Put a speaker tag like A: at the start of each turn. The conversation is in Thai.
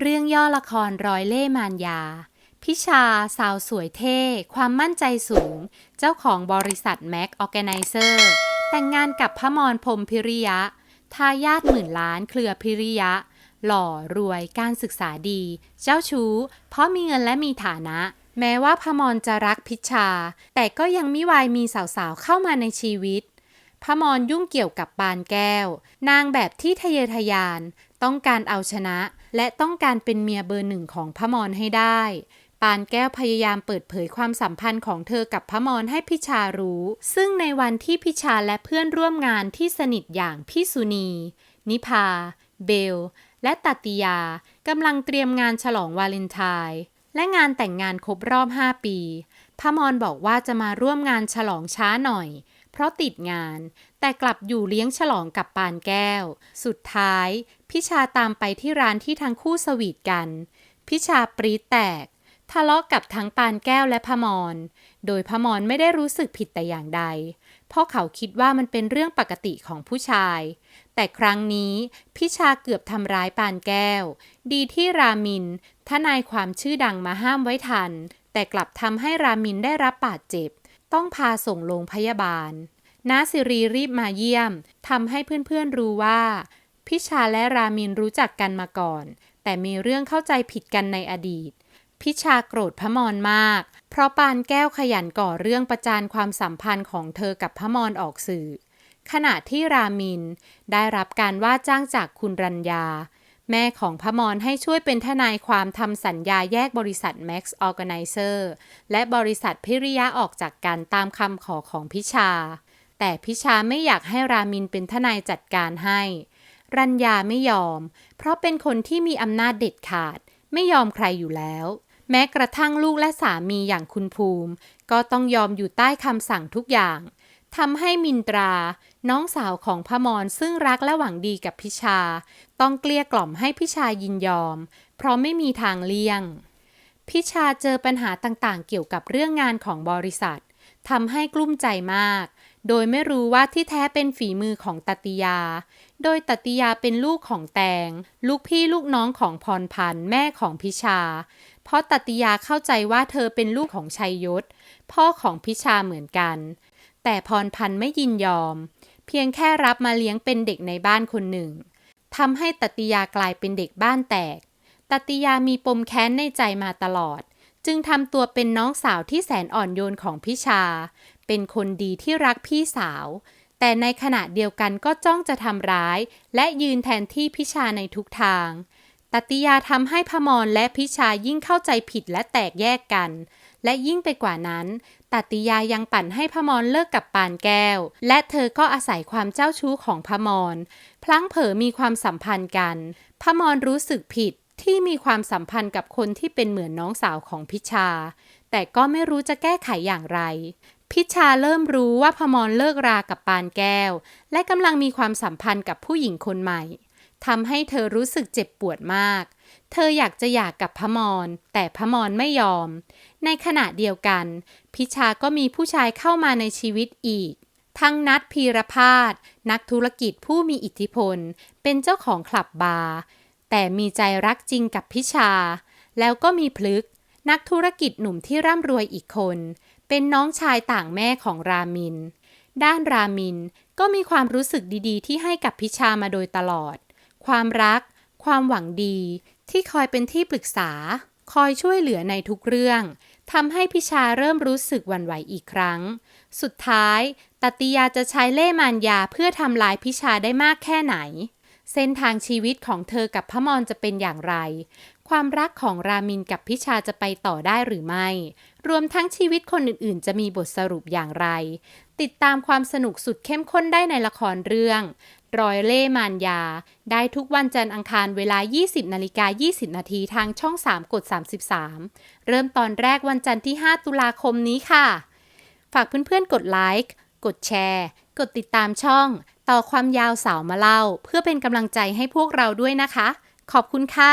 A: เรื่องย่อละครร้อยเล่มารยา พิชา สาวสวยเท่ ความมั่นใจสูง เจ้าของบริษัทแม็กออแกไนเซอร์ แต่งงานกับพระมรพรมพิริยะ ทายาทหมื่นล้านเครือพิริยะ หล่อรวยการศึกษาดี เจ้าชู้ เพราะมีเงินและมีฐานะ แม้ว่าพมรจะรักพิชา แต่ก็ยังมิวายมีสาวๆเข้ามาในชีวิต พระมรยุ่งเกี่ยวกับปานแก้ว นางแบบที่ทะเยอทะยาน ต้องการเอาชนะ และต้องการเป็นเมียเบอร์หนึ่งของพระมรให้ได้ ปานแก้วพยายามเปิดเผยความสัมพันธ์ของเธอกับพระมรให้พิชารู้ ซึ่งในวันที่พิชาและเพื่อนร่วมงานที่สนิทอย่างพี่สุนี นิพา เบล และตัตติยากำลังเตรียมงานฉลองวาเลนไทน์และงานแต่งงานครบรอบ 5 ปีพระมรบอกว่าจะมาร่วมงานฉลองช้าหน่อย เพราะติดงาน แต่กลับอยู่เลี้ยงฉลองกับปานแก้ว สุดท้าย พิชาตามไปที่ร้านที่ทั้งคู่สวีทกัน พิชาปรีแตก ทะเลาะกับทั้งปานแก้วและพมร โดยพมรไม่ได้รู้สึกผิดแต่อย่างใด เพราะเขาคิดว่ามันเป็นเรื่องปกติของผู้ชาย แต่ครั้งนี้พิชาเกือบทำร้ายปานแก้ว ดีที่รามินทนายความชื่อดังมาห้ามไว้ทันแต่กลับทำให้รามินได้รับบาดเจ็บ ต้องพาส่งโรงพยาบาลน้าสิรีรีบมาเยี่ยมทำให้เพื่อนๆรู้ว่า พิชาและรามินรู้จักกันมาก่อน แต่มีเรื่องเข้าใจผิดกันในอดีต พิชาโกรธพระมรมาก เพราะปานแก้วขยันก่อเรื่องประจานความสัมพันธ์ของเธอกับพระมรออกสื่อ ขณะที่รามินได้รับการว่าจ้างจากคุณรัญญา แม่ของพมรให้ช่วยเป็นทนายความทำสัญญาแยกบริษัท Max Organizer และบริษัทพิริยะออกจากกันตามคำขอของพิชา แต่พิชาไม่อยากให้รามินเป็นทนายจัดการให้ รัญญาไม่ยอม เพราะเป็นคนที่มีอำนาจเด็ดขาด ไม่ยอมใครอยู่แล้ว แม้กระทั่งลูกและสามีอย่างคุณภูมิ ก็ต้องยอมอยู่ใต้คำสั่งทุกอย่าง ทำให้มินตรา น้องสาวของพมรซึ่งรักและหวังดีกับพิชา ต้องเกลี้ยกล่อมให้พิชายินยอม เพราะไม่มีทางเลี่ยง พิชาเจอปัญหาต่างๆ เกี่ยวกับเรื่องงานของบริษัททำให้กลุ้มใจมาก โดยไม่รู้ว่าที่แท้เป็นฝีมือของตติยา โดยตติยาเป็นลูกของแตง ลูกพี่ลูกน้องของพรพันธ์แม่ของพิชา เพราะตติยาเข้าใจว่าเธอเป็นลูกของชัยยศ พ่อของพิชาเหมือนกัน แต่พรพันธ์ไม่ยินยอม เพียงแค่รับมาเลี้ยงเป็นเด็กในบ้านคนหนึ่งทำให้ตติยากลายเป็นเด็กบ้านแตก ตติยามีปมแค้นในใจมาตลอด จึงทำตัวเป็นน้องสาวที่แสนอ่อนโยนของพิชา เป็นคนดีที่รักพี่สาว แต่ในขณะเดียวกันก็จ้องจะทำร้าย และยืนแทนที่พิชาในทุกทาง ตติยาทำให้พมรและพิชายิ่งเข้าใจผิดและแตกแยกกัน และยิ่งไปกว่านั้นตัติยายังปั่นให้พมรเลิกกับปานแก้ว และเธอก็อาศัยความเจ้าชู้ของพมร พลั้งเผลอมีความสัมพันธ์กัน พมรรู้สึกผิดที่มีความสัมพันธ์กับคนที่เป็นเหมือนน้องสาวของพิชา แต่ก็ไม่รู้จะแก้ไขอย่างไร พิชาเริ่มรู้ว่าพมรเลิกรากับปานแก้ว และกำลังมีความสัมพันธ์กับผู้หญิงคนใหม่ทำให้เธอรู้สึกเจ็บปวดมาก เธออยากจะหย่ากกับพมร แต่พมรไม่ยอม ในขณะเดียวกัน พิชาก็มีผู้ชายเข้ามาในชีวิตอีก ทั้งนัดพีรพาสนักธุรกิจผู้มีอิทธิพล เป็นเจ้าของคลับบาร์แต่มีใจรักจริงกับพิชา แล้วก็มีพลึก นักธุรกิจหนุ่มที่ร่ำรวยอีกคน เป็นน้องชายต่างแม่ของรามิน ด้านรามินก็มีความรู้สึกดีๆ ที่ให้กับพิชามาโดยตลอด ความรัก ความหวังดี ที่คอยเป็นที่ปรึกษา คอยช่วยเหลือในทุกเรื่องทำให้พิชาเริ่มรู้สึกวันไหวอีกครั้ง สุดท้ายตติยาจะใช้เล่มานยาเพื่อทำลายพิชาได้มากแค่ไหน เส้นทางชีวิตของเธอกับพระมรจะเป็นอย่างไร ความรักของรามินกับพิชาจะไปต่อได้หรือไม่ รวมทั้งชีวิตคนอื่นๆ จะมีบทสรุปอย่างไร ติดตามความสนุกสุดเข้มข้นได้ในละครเรื่อง รอยเล่มารยา ได้ทุกวันจันทร์อังคารเวลา 20นาฬิกา20 นาทีทางช่อง 3 กด 33 เริ่มตอนแรกวันจันทร์ที่ 5 ตุลาคมนี้ค่ะ ฝากเพื่อนๆ กดไลค์ กดแชร์ กดติดตามช่อง ต่อความยาวสาวมาเล่า เพื่อเป็นกำลังใจให้พวกเราด้วยนะคะ ขอบคุณค่ะ